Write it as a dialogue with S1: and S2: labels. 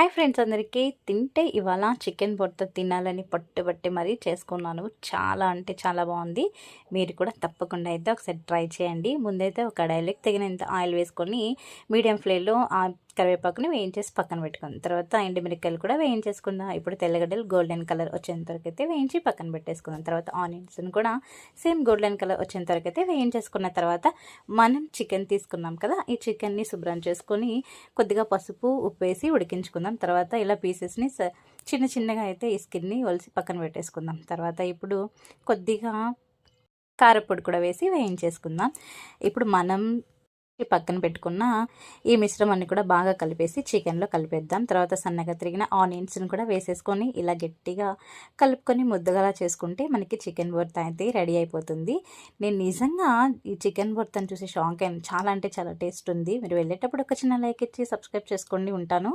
S1: Hi friends అందరికీ. తింటే ఇవాళ చికెన్ బొట్ట తినాలని పట్టుబట్టి మరీ చేసుకున్నాను. చాలా అంటే చాలా బాగుంది. మీరు కూడా తప్పకుండా అయితే ఒకసారి ట్రై చేయండి. ముందైతే ఒక కడాయిలోకి తగినంత ఆయిల్ వేసుకొని మీడియం ఫ్లేమ్లో కరివేపాకుని వేయించేసి పక్కన పెట్టుకుందాం. తర్వాత ఎండుమిరకాయలు కూడా వేయించేసుకుందాం. ఇప్పుడు తెల్లగడ్డలు గోల్డెన్ కలర్ వచ్చేంత వరకు అయితే వేయించి పక్కన పెట్టేసుకుందాం. తర్వాత ఆనియన్స్ని కూడా సేమ్ గోల్డెన్ కలర్ వచ్చేంత వరకు అయితే వేయించేసుకున్న తర్వాత మనం చికెన్ తీసుకున్నాం కదా ఈ చికెన్ని శుభ్రం చేసుకొని కొద్దిగా పసుపు ఉప్పు వేసి ఉడికించుకుందాం. తర్వాత ఇలా పీసెస్ని చిన్న చిన్నగా అయితే ఈ స్కిన్ని ఒలిసి పక్కన పెట్టేసుకుందాం. తర్వాత ఇప్పుడు కొద్దిగా కారపొడి కూడా వేసి వేయించేసుకుందాం. ఇప్పుడు మనం పక్కన పెట్టుకున్న ఈ మిశ్రమాన్ని కూడా బాగా కలిపేసి చికెన్లో కలిపేద్దాం. తర్వాత సన్నగా తిరిగిన ఆనియన్స్ని కూడా వేసేసుకొని ఇలా గట్టిగా కలుపుకొని ముద్దగలా చేసుకుంటే మనకి చికెన్ బొర్త అయితే రెడీ అయిపోతుంది. నేను నిజంగా ఈ చికెన్ బొర్తను చూసి షాక్ అయ్యాను. చాలా అంటే చాలా టేస్ట్ ఉంది. మీరు వెళ్ళేటప్పుడు ఒక చిన్న లైక్ ఇచ్చి సబ్స్క్రైబ్ చేసుకోండి. ఉంటాను.